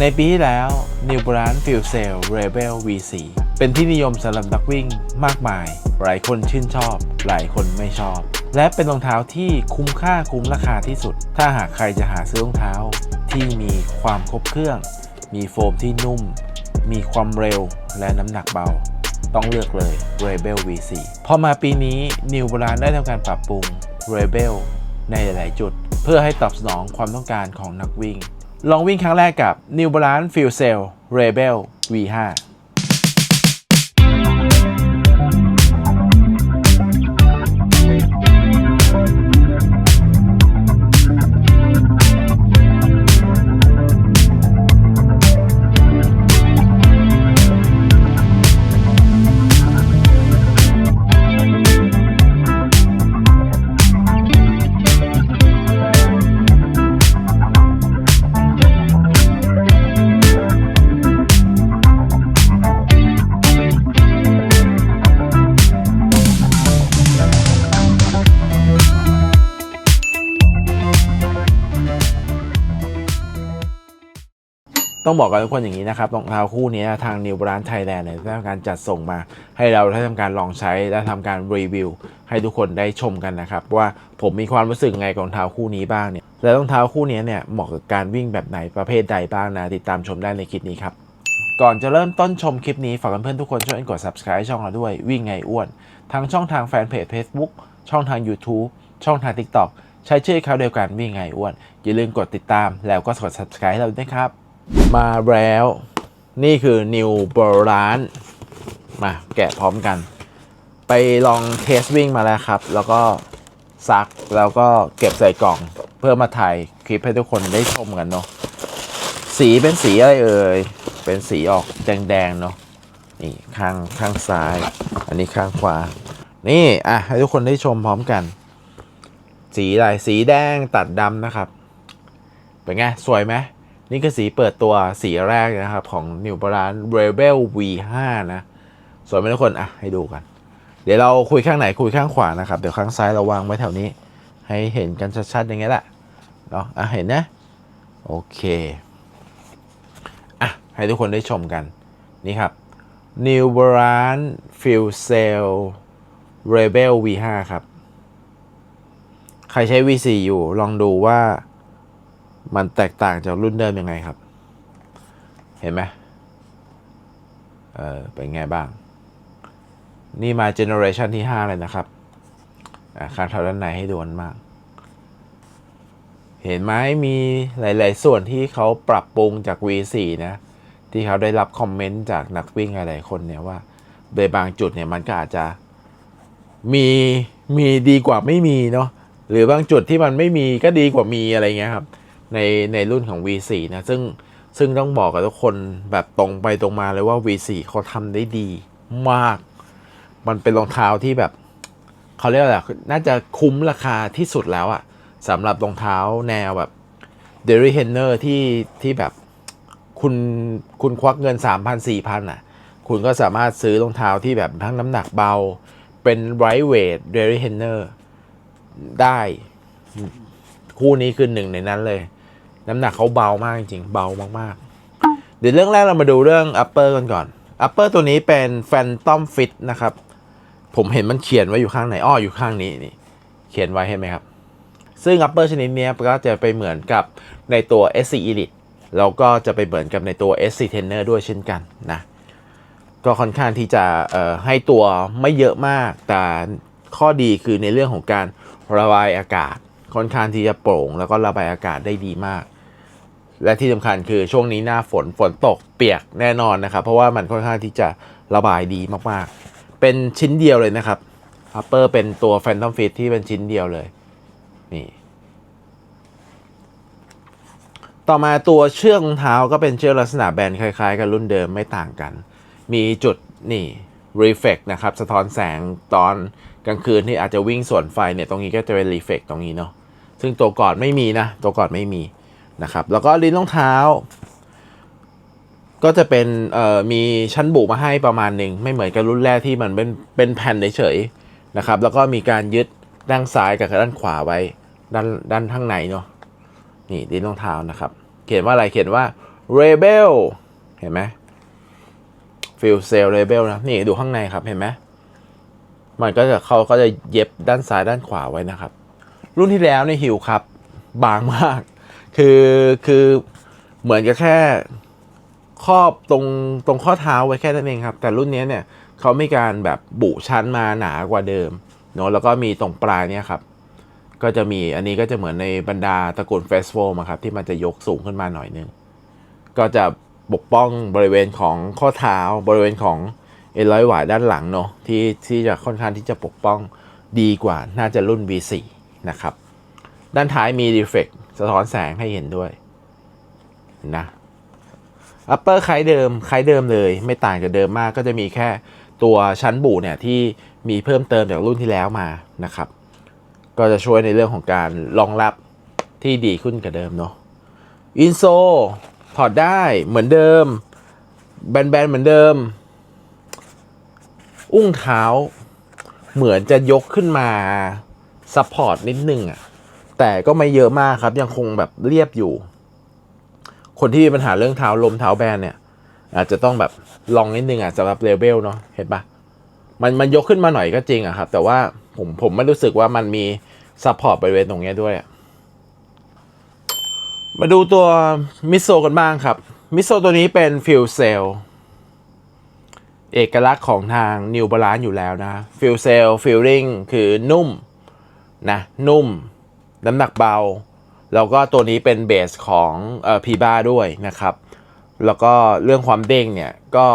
ในปีที่แล้ว New Balance Fuel Cell Rebel V4 เป็นที่นิยมสำหรับนักวิ่งมากมาย หลายคนชื่นชอบ หลายคนไม่ชอบ และเป็นรองเท้าที่คุ้มค่าคุ้มราคาที่สุด ถ้าหากใครจะหาซื้อรองเท้า ที่มีความครบเครื่อง มีโฟมที่นุ่ม มีความเร็วและน้ำหนักเบา ต้องเลือกเลย Rebel V4 พอมาปีนี้ New Balance ได้ทำการปรับปรุง Rebel ในหลาย ๆ จุด เพื่อให้ตอบสนองความต้องการของนักวิ่ง ลองวิ่งครั้งแรกกับ New Balance Fuel Cell Rebel V5 ต้องบอกกับทุกคนอย่างนี้นะครับรองเท้าคู่นี้ทาง New Balance Thailand เนี่ยได้ทำการจัดส่งมา ให้เราได้ทำการลองใช้และทำการรีวิว ให้ทุกคนได้ชมกันนะครับ ว่าผมมีความรู้สึกไงกับรองเท้าคู่นี้บ้างเนี่ยและรองเท้าคู่นี้เนี่ยเหมาะกับการวิ่งแบบไหนประเภทใดบ้างนะติดตามชมได้ในคลิปนี้ครับก่อนจะเริ่มต้นชมคลิปนี้ ฝากเพื่อนๆทุกคนช่วยกด subscribe ช่องเราด้วยวิ่งไงอ้วน ทั้งช่องทางแฟนเพจ Facebook ช่องทาง YouTube ช่องทาง TikTok ใช้ชื่อเขาเดียวกันวิ่งไงอ้วน อย่าลืมกดติดตามแล้วก็กด subscribe ให้เราด้วยครับ มาแล้ว นี่คือ New Balance มาแกะพร้อมกัน ไปลองเทสวิ่งมาแล้วครับ แล้วก็ซักแล้วก็เก็บใส่กล่อง เพื่อมาถ่ายคลิปให้ทุกคนได้ชมกันเนาะสีเป็นสีอะไรเอ่ย เป็นสีออกแดงๆเนาะนี่ข้างข้างซ้าย อันนี้ข้างขวา นี่อะให้ทุกคนได้ชมพร้อมกัน สีอะไรสีแดงตัดดำนะครับ เป็นไง สวยไหม นี่คือสีเปิดตัวสีแรกนะครับ ของ New Balance Rebel V5 นะสวยไหมทุกคนอะให้ดูกัน เดี๋ยวเราคุยข้างไหนคุยข้างขวานะครับ เดี๋ยวข้างซ้ายเราวางไว้แถวนี้ ให้เห็นกันชัดๆอย่างเงี้ยแหละเนาะอะเห็นนะ โอเคอะให้ทุกคนได้ชมกัน นี่ครับ New Balance Fuel Cell Rebel V5 ครับ ใครใช้ V4 อยู่ลองดูว่า มันแตกต่างจากรุ่นเดิมยังไงครับ เห็นไหมเออเป็นไงบ้าง นี่มาเจเนอเรชันที่ 5 เลยนะครับอะข้างเท่าด้านในให้ดูนมาก เห็นไหมมีหลาย ๆ ส่วนที่เขาปรับปรุงจาก V4 นะ ที่เขาได้รับคอมเมนต์จากนักวิ่งหลายๆคนเนี่ยว่าในบางจุดเนี่ยมันก็อาจจะมีมีดีกว่าไม่มีเนาะหรือบางจุดที่มันไม่มีก็ดีกว่ามีอะไรเงี้ยครับ ในในรุ่นของ V4 นะ ซึ่งซึ่งต้องบอกกับทุกคนแบบตรงไปตรงมาเลยว่า V4 เขาทำได้ดีมาก มันเป็นรองเท้าที่แบบเขาเรียกอะไรน่าจะคุ้มราคาที่สุดแล้วอะสำหรับรองเท้าแนวแบบ d e r r y h e n n e r ที่ที่แบบคุณคุณควักเงิน 3 0 0 0 4 0 0อะ คุณก็สามารถซื้อรองเท้าที่แบบทั้งน้ำหนักเบา เป็นไรเวทเดริเฮนเนอร์ได้ คู่นี้คือหนึ่งในนั้นเลย น้ำหนักเขาเบามากจริงเบามากๆ เดี๋ยวเรื่องแรกเรามาดูเรื่อง upper กันก่อน upper ตัวนี้เป็น Phantom Fit นะครับ ผมเห็นมันเขียนไว้อยู่ข้างไหนอ้ออยู่ข้างนี้นี่ เขียนไว้เห็นไหมครับ ซึ่ง upper ชนิดนี้ก็จะไปเหมือนกับในตัว SC Elite แล้วก็จะไปเหมือนกับในตัว SC Tenor ด้วยเช่นกันนะก็ค่อนข้างที่จะให้ตัวไม่เยอะมาก แต่ข้อดีคือในเรื่องของการระบายอากาศ ค่อนข้างที่จะโปร่ง แล้วก็ระบายอากาศได้ดีมาก และที่สำคัญคือช่วงนี้หน้าฝนฝนตกเปียกแน่นอนนะครับ เพราะว่ามันค่อนข้างที่จะระบายดีมากๆ เป็นชิ้นเดียวเลยนะครับ upper เป็นตัว Phantom Fit ที่เป็นชิ้นเดียวเลยนี่ต่อมาตัวเชือกรองเท้าก็เป็นเชือกลักษณะแบนคล้ายๆ กับรุ่นเดิมไม่ต่างกัน มีจุดนี่ reflect นะครับ สะท้อนแสงตอนกลางคืนที่อาจจะวิ่งสวนไฟเนี่ยตรงนี้ก็จะเป็น reflect ตรงนี้เนาะซึ่งตัวก่อนไม่มีนะ ตัวก่อนไม่มี นะครับ แล้วก็ลิ้นรองเท้า ก็จะเป็นมีชั้นบุมาให้ประมาณหนึ่งไม่เหมือนกับรุ่นแรกที่มันเป็นเป็นแผ่นเฉยๆนะครับ แล้วก็มีการยึดด้านซ้ายกับด้านขวาไว้ด้านด้านข้างในเนาะนี่ลิ้นรองเท้านะครับ เขียนว่าอะไรเขียนว่า Rebel เห็นไหมฟิลเซล Rebel นะนี่ดูข้างในครับเห็นไหมมันก็จะเขาก็จะเย็บด้านซ้ายด้านขวาไว้นะครับ รุ่นที่แล้วในฮิวครับ บางมาก คือคือเหมือนกับแค่ครอบตรงตรงข้อเท้าไว้แค่นั้นเองครับ แต่รุ่นนี้เนี่ยเขามีการแบบบุชั้นมาหนากว่าเดิมเนาะแล้วก็มีตรงปลายเนี่ยครับ ก็จะมีอันนี้ก็จะเหมือนในบรรดาตระกูลเฟสโฟมครับที่มันจะยกสูงขึ้นมาหน่อยนึง ก็จะปกป้องบริเวณของข้อเท้าบริเวณของเอ็นร้อยหวายด้านหลังเนาะที่ที่จะค่อนข้างที่จะปกป้องดีกว่าน่าจะรุ่น V4 นะครับ ด้านท้ายมีรีเฟก สะท้อนแสงให้เห็นด้วยนะอัปเปอร์คล้ายเดิมคล้ายเดิมเลย ไม่ต่างจากเดิมมากก็จะมีแค่ตัวชั้นบูเนี่ยที่มีเพิ่มเติมจากรุ่นที่แล้วมานะครับ ก็จะช่วยในเรื่องของการรองรับที่ดีขึ้นกว่าเดิมเนาะอินโซถอดได้เหมือนเดิม แบนๆเหมือนเดิม อุ้งเท้า เหมือนจะยกขึ้นมาซัพพอร์ตนิดนึงอะ แต่ก็ไม่เยอะมากครับ ยังคงแบบเรียบอยู่ คนที่มีปัญหาเรื่องเท้าลมเท้าแบนเนี่ย อาจจะต้องแบบลองนิดนึงอะสำหรับเลเวลเนาะเห็นปะมันมันยกขึ้นมาหน่อยก็จริงอะครับ แต่ว่าผมผมไม่รู้สึกว่ามันมีซัพพอร์ตบริเวณตรงนี้ด้วย มาดูตัวมิโซกันบ้างครับ มิโซตัวนี้เป็นฟิลเซลเอกลักษณ์ของทาง New Balance อยู่แล้วนะฟิลเซลฟิลลิ่งคือนุ่มนะนุ่ม น้ำหนักเบา แล้วก็ตัวนี้เป็นเบสของเอ่อพีบ้าด้วยนะครับ แล้วก็เรื่องความเด้งเนี่ยก็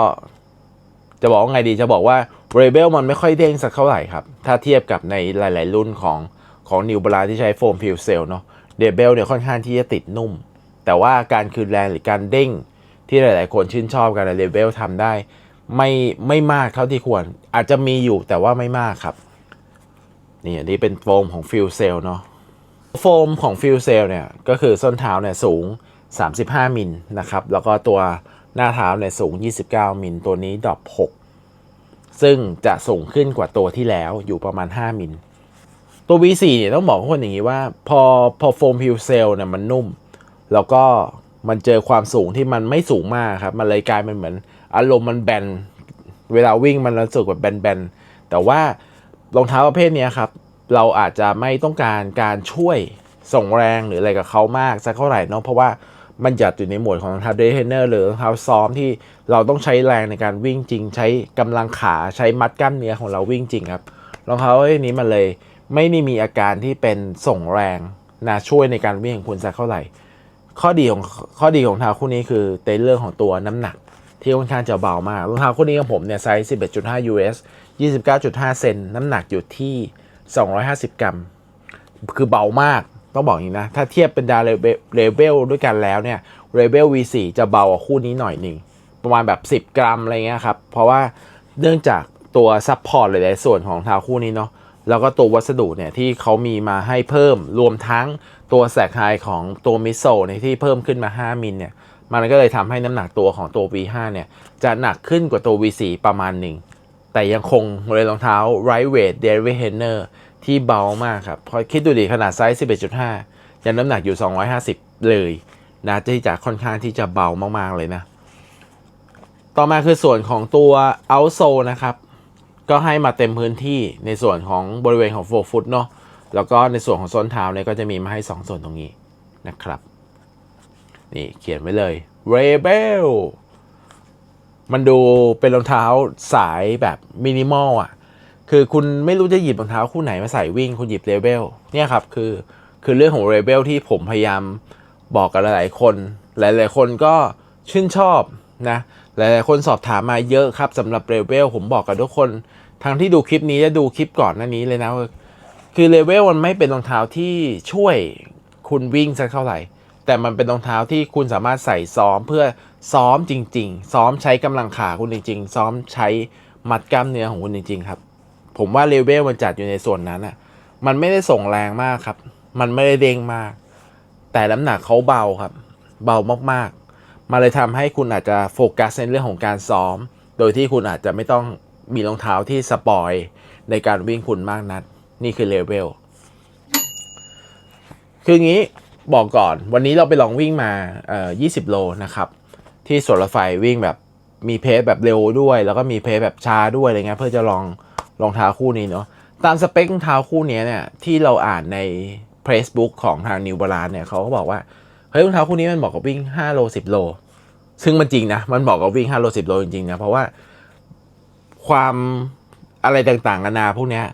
จะบอกว่าไงดีจะบอกว่าเรเบลมันไม่ค่อยเด้งสักเท่าไหร่ครับ ถ้าเทียบกับในหลาย ๆ รุ่นของของนิวบ l ลาที่ใช้โฟมฟิลเซลเนาะเดเบลเนี่ยค่อนข้างที่จะติดนุ่ม แต่ว่าการคืนแรงหรือการเด้งที่หลาย ๆ คนชื่นชอบกันเดเบลทำได้ ไม่ไม่มากเท่าที่ควร อาจจะมีอยู่แต่ว่าไม่มากครับ นี่อันนี้เป็นโฟมของฟิลเซลเนาะ โฟมของฟิลเซลเนี่ยก็คือส้นเท้าเนี่ยสูง 35 มิลนะครับแล้วก็ตัวหน้าเท้าเนี่ยสูง 29 มิลตัวนี้ดรอป6ซึ่งจะสูงขึ้นกว่าตัวที่แล้วอยู่ประมาณ 5 มิลตัว V4 เนี่ยต้องบอกคนอย่างนี้ว่า พอพอโฟมฟิลเซลเนี่ยมันนุ่ม แล้วก็มันเจอความสูงที่มันไม่สูงมากครับ มันเลยกลายเป็นเหมือน อารมณ์มันแบน เวลาวิ่งมันรู้สึกแบบแบนๆแต่ว่ารองเท้าประเภทนี้ครับ เราอาจจะไม่ต้องการการช่วยส่งแรงหรืออะไรกับเขามากสักเท่าไหร่เนาะเพราะว่ามันจัดอยู่ในหมวดของรองเท้าเดทเทนเนอร์หรือรองเท้าซ้อมที่เราต้องใช้แรงในการวิ่งจริง ใช้กำลังขาใช้มัดกล้ามเนื้อของเราวิ่งจริงครับรองเท้าประเภทนี้มันเลยไม่ได้มีอาการที่เป็นส่งแรงนะช่วยในการวิ่งของคุณสักเท่าไหร่ ข้อดีของข้อดีของเท้าคู่นี้คือในเรื่องของตัวน้ำหนักที่ค่อนข้างจะเบามากรองเท้าคู่นี้ของผมเนี่ยไซส์ 11.5 US 29.5 เซนน้ำหนักอยู่ที่ 250 กรัม คือเบามากต้องบอกอย่างนี้นะ ถ้าเทียบเป็นดาวเลเวลด้วยกันแล้วเนี่ยเรเบล V4 จะเบากว่าคู่นี้หน่อยหนึ่ง ประมาณแบบ 10 กรัมอะไรเงี้ยครับ เพราะว่าเนื่องจากตัวซัพพอร์ตหลายๆส่วนของเท้าคู่นี้เนาะแล้วก็ตัววัสดุเนี่ยที่เขามีมาให้เพิ่มรวมทั้งตัวแสกไฮของตัวมิโซเนี่ยที่เพิ่มขึ้นมา 5 มิลเนี่ยมันก็เลยทำให้น้ำหนักตัวของตัว V5 เนี่ยจะหนักขึ้นกว่าตัว V4 ประมาณหนึ่ง แต่ยังคงเลยรองเท้า right weight Derrick Henner ที่เบามากครับพอคิดดูดิขนาดไซส์ 11.5 ยังน้ำหนักอยู่ 250 เลยนะที่จะค่อนข้างที่จะเบามาก ๆ เลยนะ ต่อมาคือส่วนของตัว outsole นะครับ ก็ให้มาเต็มพื้นที่ในส่วนของบริเวณของ forefoot เนาะแล้วก็ในส่วนของส้นเท้าเนี่ยก็จะมีมาให้ 2 ส่วนตรงนี้นะครับ นี่เขียนไว้เลย Rebel มันดูเป็นรองเท้าสายแบบมินิมอลอะ คือคุณไม่รู้จะหยิบรองเท้าคู่ไหนมาใส่วิ่ง คุณหยิบเรเบลเนี่ยครับคือคือเรื่องของเรเบลที่ผมพยายามบอกกับหลายๆคน หลายๆคนก็ชื่นชอบนะ หลายๆคนสอบถามมาเยอะครับสำหรับเรเบลผมบอกกับทุกคนทั้งที่ดูคลิปนี้และดูคลิปก่อนหน้านี้เลยนะคือเรเวลมันไม่เป็นรองเท้าที่ช่วยคุณวิ่งสักเท่าไหร่ แต่มันเป็นรองเท้าที่คุณสามารถใส่ซ้อมเพื่อซ้อมจริง ๆ ซ้อมใช้กำลังขาคุณจริง ๆ ซ้อมใช้มัดกล้ามเนื้อของคุณจริง ๆ ครับ ผมว่าเลเวลมันจัดอยู่ในส่วนนั้นอะ มันไม่ได้ส่งแรงมากครับ มันไม่ได้เด้งมาก แต่น้ำหนักเขาเบาครับ เบามากๆมาเลยทำให้คุณอาจจะโฟกัสในเรื่องของการซ้อม โดยที่คุณอาจจะไม่ต้องมีรองเท้าที่สปอยในการวิ่งคุณมากนัก นี่คือเลเวล คืองี้ บอกก่อนวันนี้เราไปลองวิ่งมาเอ่อ20 โลนะครับ ที่สวนรถไฟวิ่งแบบมีเพสแบบเร็วด้วย แล้วก็มีเพสแบบช้าด้วยอะไรเงี้ยเพื่อจะลองรองเท้าคู่นี้เนาะตามสเปครองเท้าคู่นี้เนี่ยที่เราอ่านใน Facebook ของทางนิวบาลานเนี่ยเขาก็บอกว่าเฮ้ยรองเท้าคู่นี้มันเหมาะกับวิ่ง 5 โล 10 โล ซึ่งมันจริงนะ มันบอกกับวิ่ง 5 โล 10 โลจริงๆนะ เพราะว่าความอะไรต่างๆนานาพวกเนี้ย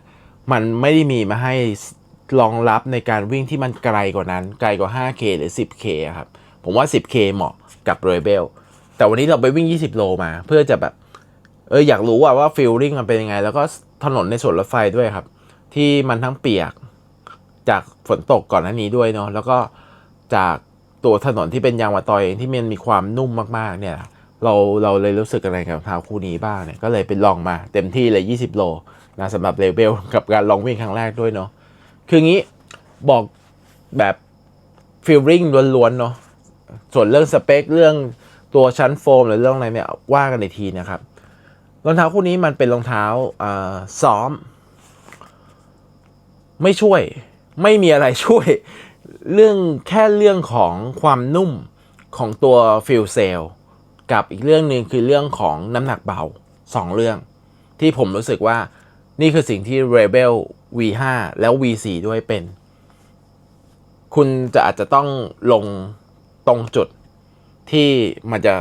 มันไม่ได้มีมาให้ รองรับในการวิ่งที่มันไกลกว่านั้น ไกลกว่า 5K หรือ 10K ครับ ผมว่า 10K เหมาะกับเรเบลแต่วันนี้เราไปวิ่ง 20 โลมาเพื่อจะแบบ เอออยากรู้ว่าว่าฟิลลิ่งมันเป็นยังไง แล้วก็ถนนในสวนรถไฟด้วยครับ ที่มันทั้งเปียกจากฝนตกก่อนหน้านี้ด้วยเนาะแล้วก็จากตัวถนนที่เป็นยางมะตอยเองที่มันมีความนุ่มมากๆเนี่ย เราเราเลยรู้สึกอะไรกับรองเท้าคู่นี้บ้างเนี่ยก็เลยไปลองมาเต็มที่เลย 20 โลนะสำหรับเลเบลกับการลองวิ่งครั้งแรกด้วยเนาะ คืองี้บอกแบบฟิลลิ่งล้วนๆเนาะส่วนเรื่องสเปคเรื่องตัวชั้นโฟมหรือเรื่องอะไรเนี่ยว่ากันในทีนะครับรองเท้าคู่นี้มันเป็นรองเท้าซ้อม ไม่ช่วย ไม่มีอะไรช่วย เรื่องแค่เรื่องของความนุ่มของตัวฟิลเซลกับอีกเรื่องหนึ่งคือเรื่องของน้ำหนักเบาสองเรื่อง ที่ผมรู้สึกว่านี่คือสิ่งที่ Rebel V5 แล้ว V4 ด้วยเป็น คุณจะอาจจะต้องลงตรงจุดที่มันจะ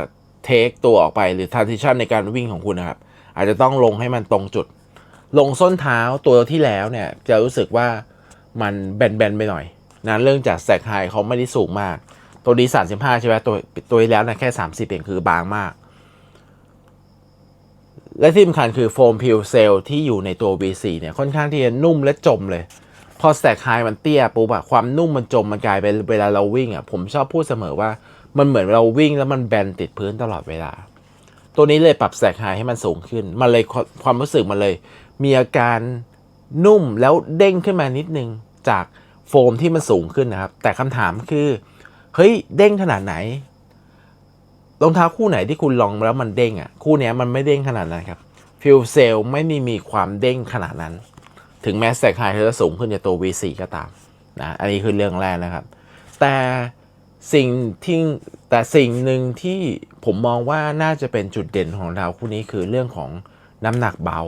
เทคตัวออกไปหรือ transition ในการวิ่งของคุณนะครับ อาจจะต้องลงให้มันตรงจุด ลงส้นเท้าตัวที่แล้วเนี่ย จะรู้สึกว่ามันแบนๆไปหน่อยนะเรื่องจากแซกไฮเขาไม่ได้สูงมาก ตัวนี้35ใช่ไหมตัวตัวที่แล้วนะแค่ 30เองคือบางมาก และที่สำคัญคือโฟมพิวเซลที่อยู่ในตัว V4 เนี่ยค่อนข้างที่จะนุ่มและจมเลย พอแซกไฮมันเตี้ยปุ๊บอะความนุ่มมันจมมันกลายเป็นเวลาเราวิ่งอะผมชอบพูดเสมอว่ามันเหมือนเราวิ่งแล้วมันแบนติดพื้นตลอดเวลา ตัวนี้เลยปรับแซกไฮให้มันสูงขึ้น มันเลยความรู้สึกมันเลย มีอาการนุ่มแล้วเด้งขึ้นมานิดนึงจากโฟมที่มันสูงขึ้นนะครับ แต่คำถามคือ เฮ้ย เด้งขนาดไหน รองเท้าคู่ไหนที่คุณลองแล้วมันเด้งอะคู่นี้มันไม่เด้งขนาดนั้นครับฟิลเซลไม่มีมีความเด้งขนาดนั้น ถึงแม้แซกไฮเขาจะสูงขึ้นจากตัว V4 ก็ตามนะอันนี้คือเรื่องแรกนะครับ แต่สิ่งที่แต่สิ่งหนึ่งที่ผมมองว่าน่าจะเป็นจุดเด่นของรองเท้าคู่นี้คือเรื่องของน้ำหนักเบา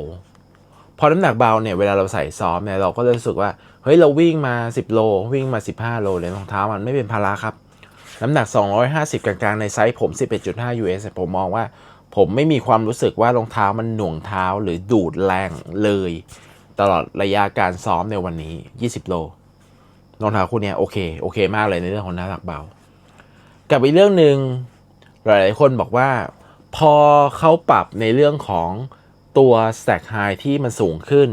พอน้ำหนักเบาเนี่ยเวลาเราใส่ซ้อมเนี่ยเราก็จะรู้สึกว่าเฮ้ยเราวิ่งมา 10 โลวิ่งมา 15 โลเลยรองเท้ามันไม่เป็นภาระครับ น้ำหนัก 250 กลางๆ ในไซส์ผม 11.5 US ผมมองว่า ผมไม่มีความรู้สึกว่ารองเท้ามันหน่วงเท้าหรือดูดแรงเลย ตลอดระยะการซ้อมในวันนี้ 20 โลรองเท้าคู่นี้โอเค โอเคมากเลยในเรื่องของน้ำหนักเบา กับอีกเรื่องหนึ่งหลายๆคนบอกว่า พอเขาปรับในเรื่องของตัว stack high ที่มันสูงขึ้น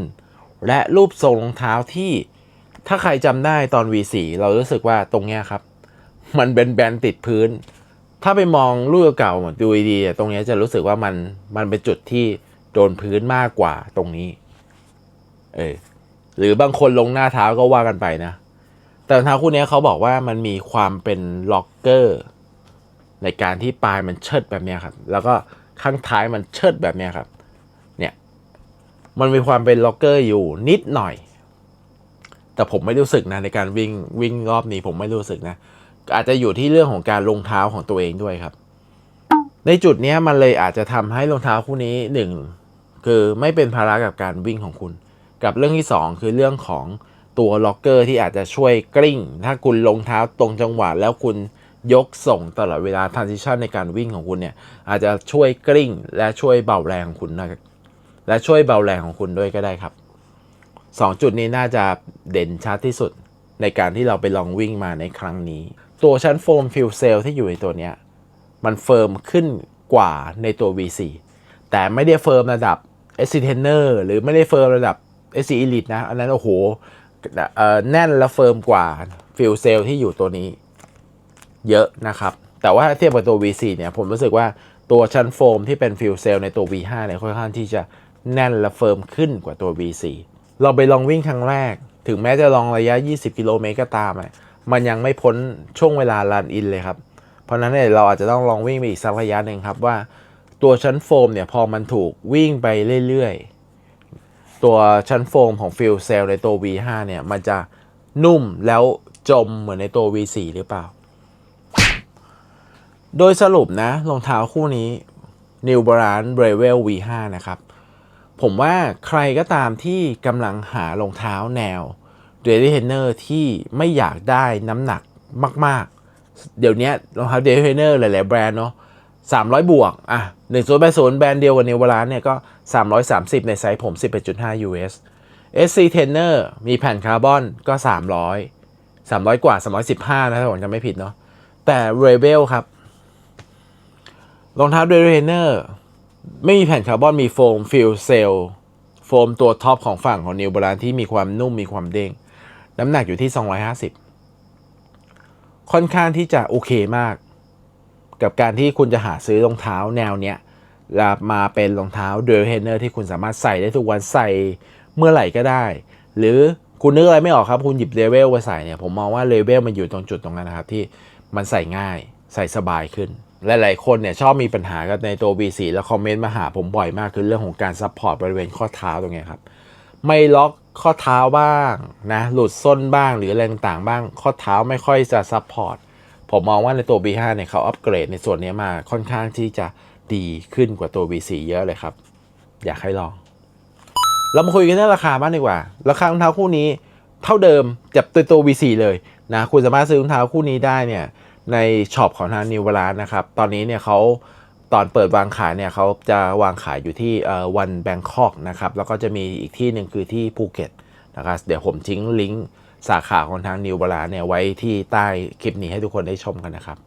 และรูปทรงรองเท้าที่ถ้าใครจำได้ตอน V4 เรารู้สึกว่าตรงเนี้ยครับ มันแบนๆติดพื้น ถ้าไปมองรูปเก่าๆดูดีๆตรงนี้จะรู้สึกว่ามันมันเป็นจุดที่โดนพื้นมากกว่าตรงนี้ เออหรือบางคนลงหน้าเท้าก็ว่ากันไปนะ แต่รองเท้าคู่นี้เขาบอกว่ามันมีความเป็นล็อกเกอร์ ในการที่ปลายมันเชิดแบบนี้ครับ แล้วก็ข้างท้ายมันเชิดแบบนี้ครับ เนี่ย มันมีความเป็นล็อกเกอร์อยู่นิดหน่อย แต่ผมไม่รู้สึกนะในการวิ่งวิ่งรอบนี้ผมไม่รู้สึกนะ อาจจะอยู่ที่เรื่องของการลงเท้าของตัวเองด้วยครับ ในจุดนี้มันเลยอาจจะทำให้รองเท้าคู่นี้หนึ่งคือไม่เป็นภาระกับการวิ่งของคุณ กับเรื่องที่สองคือเรื่องของตัวล็อกเกอร์ที่อาจจะช่วยกลิ้ง ถ้าคุณลงเท้าตรงจังหวะแล้วคุณยกส่งตลอดเวลา transition ในการวิ่งของคุณเนี่ย อาจจะช่วยกลิ้ง และช่วยเบาแรงของคุณนะและช่วยเบาแรงของคุณด้วยก็ได้ครับสองจุดนี้น่าจะเด่นชัดที่สุดในการที่เราไปลองวิ่งมาในครั้งนี้ ตัวชั้นโฟมฟิลเซลที่อยู่ในตัวนี้มันเฟิร์มขึ้นกว่าในตัว V4 แต่ไม่ได้เฟิร์มระดับ s c t e n e r หรือไม่ได้เฟิร์มระดับ SC Elite นะ อันนั้นโอ้โหแน่นและเฟิร์มกว่าฟิลเซลที่อยู่ตัวนี้ เยอะนะครับ แต่ว่าเทียบกับตัว V4 เนี่ยผมรู้สึกว่าตัวชั้นโฟมที่เป็นฟิลเซลในตัว V5 เนี่ยค่อนข้างที่จะแน่นและเฟิร์มขึ้นกว่าตัว V4 เราไปลองวิ่งครั้งแรก ถึงแม้จะลองระยะ 20 กิโลเมตรก็ตามอะ มันยังไม่พ้นช่วงเวลารันอินเลยครับ เพราะฉะนั้นเนี่ยเราอาจจะต้องลองวิ่งไปอีกสักระยะหนึ่งครับว่าตัวชั้นโฟมเนี่ยพอมันถูกวิ่งไปเรื่อยๆ ตัวชั้นโฟมของฟิลเซลในตัว V5 เนี่ยมันจะนุ่มแล้วจมเหมือนในตัว V4 หรือเปล่า โดยสรุปนะรองเท้าคู่นี้ New Balance Revel V5 นะครับ ผมว่าใครก็ตามที่กำลังหารองเท้าแนว Daily Trainer ที่ไม่อยากได้น้ำหนักมาก ๆ เดี๋ยวนี้รองเท้า Daily Trainer หลาย ๆ แบรนด์เนาะ300บวก อะ1 0 8 0แบรนด์เดียวกับ New Balance เนี่ยก็330ในไซส์ผม11.5 US SC Trainer มีแผ่นคาร์บอนก็300 300กว่า315นะถ้าผมจำไม่ผิดเนาะแต่ Rebel ครับ รองเท้า Daily Trainer ไม่มีแผ่นคาร์บอนมีโฟมฟิลเซลโฟมตัวท็อปของฝั่งของนิวบาลานที่มีความนุ่มมีความเด้ง น้ำหนักอยู่ที่ 250 ค่อนข้างที่จะโอเคมาก กับการที่คุณจะหาซื้อรองเท้าแนวเนี้ยมาเป็นรองเท้าเดลเทนเนอร์ที่คุณสามารถใส่ได้ทุกวันใส่เมื่อไหร่ก็ได้ หรือคุณนึกอะไรไม่ออกครับ คุณหยิบเลเวลมาใส่เนี่ยผมมองว่าเลเวลมันอยู่ตรงจุดตรงนั้นนะครับ ที่มันใส่ง่ายใส่สบายขึ้นหลายๆคนเนี่ยชอบมีปัญหากับในตัว B4 แล้วคอมเมนต์มาหาผมบ่อยมากคือเรื่องของการซัพพอร์ตบริเวณข้อเท้าตรงนี้ครับ ไม่ล็อก ข้อเท้าบ้างนะหลุดส้นบ้างหรืออะไรต่างๆบ้าง ข้อเท้าไม่ค่อยจะซัพพอร์ตผมมองว่าในตัว B5 เนี่ยเขาอัปเกรดในส่วนนี้มาค่อนข้างที่จะดีขึ้นกว่าตัว B4 เยอะเลยครับ อยากให้ลอง เรามาคุยกันเรื่องราคาบ้างดีกว่า ราคารองเท้าคู่นี้เท่าเดิมจับตัวตัว V4 เลยนะคุณสามารถซื้อรองเท้าคู่นี้ได้เนี่ยในช็อปของทางนิวบาลานนะครับ ตอนนี้เนี่ยเขา ตอนเปิดวางขายเนี่ยเขาจะวางขายอยู่ที่วันแบงคอกนะครับ แล้วก็จะมีอีกที่หนึ่งคือที่ภูเก็ตนะครับ เดี๋ยวผมทิ้งลิงก์สาขาของทางนิวบาลานเนี่ยไว้ที่ใต้คลิปนี้ให้ทุกคนได้ชมกันนะครับ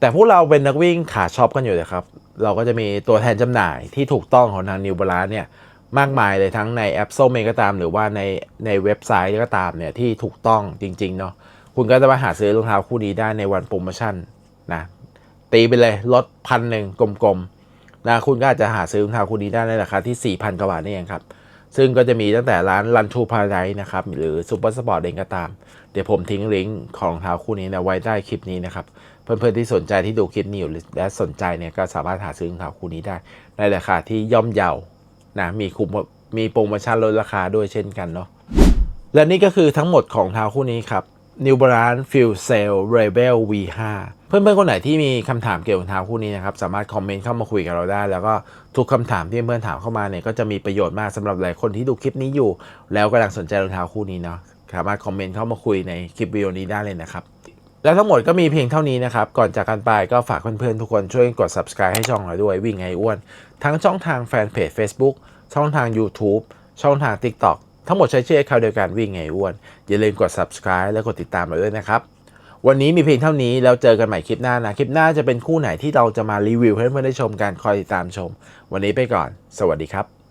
แต่พวกเราเป็นนักวิ่งขาช็อปกันอยู่นะครับ เราก็จะมีตัวแทนจำหน่ายที่ถูกต้องของทางนิวบาลานเนี่ยมากมายเลยทั้งในแอปส้มเองก็ตาม หรือว่าในในเว็บไซต์ก็ตามเนี่ยที่ถูกต้องจริงๆเนาะคุณก็จะมาหาซื้อรองเท้าคู่นี้ได้ในวันโปรโมชั่นนะ ตีไปเลยลดพันหนึ่งกลมๆนะคุณก็อาจจะหาซื้อรองเท้าคู่นี้ได้ในราคาที่ 4,000 กว่าบาทนี่เองครับ ซึ่งก็จะมีตั้งแต่ร้าน Run to Paradise นะครับ หรือ Super Sport เองก็ตาม เดี๋ยวผมทิ้งลิงก์ของรองเท้าคู่นี้นะไว้ใต้คลิปนี้นะครับ เพื่อนๆที่สนใจที่ดูคลิปนี้อยู่และสนใจเนี่ยก็สามารถหาซื้อรองเท้าคู่นี้ได้ ในราคาที่ย่อมเยานะมีคุมมีโปรโมชั่นลดราคาด้วยเช่นกันเนาะและนี่ก็คือทั้งหมดของเท้าคู่นี้ครับ New Balance Fuel Cell Rebel V5 พื่อนๆคนไหนที่มีคำถามเกี่ยวกับเท้าคู่นี้นะครับสามารถคอมเมนต์เข้ามาคุยกับเราได้ แล้วก็ทุกคำถามที่เพื่อนๆถามเข้ามาเนี่ยก็จะมีประโยชน์มากสำหรับหลายคนที่ดูคลิปนี้อยู่ แล้วกำลังสนใจรองเท้าคู่นี้เนาะสามารถคอมเมนต์เข้ามาคุยในคลิปวิดีโอนี้ได้เลยนะครับและทั้งหมดก็มีเพียงเท่านี้นะครับ ก่อนจากกันไปก็ฝากเพื่อนๆทุกคนช่วยกด subscribe ให้ช่องเราด้วยวิ่งไงอ้วน ทั้งช่องทางแฟนเพจ Facebook ช่องทาง YouTube ช่องทาง TikTok ทั้งหมดใช้ชื่อเขาเดียวกันวิ่งไงอ้วน อย่าลืมกด subscribe และกดติดตามเราด้วยนะครับ วันนี้มีเพียงเท่านี้แล้วเจอกันใหม่คลิปหน้านะ คลิปหน้าจะเป็นคู่ไหนที่เราจะมารีวิวให้เพื่อนได้ชมกันคอยติดตามชม วันนี้ไปก่อน สวัสดีครับ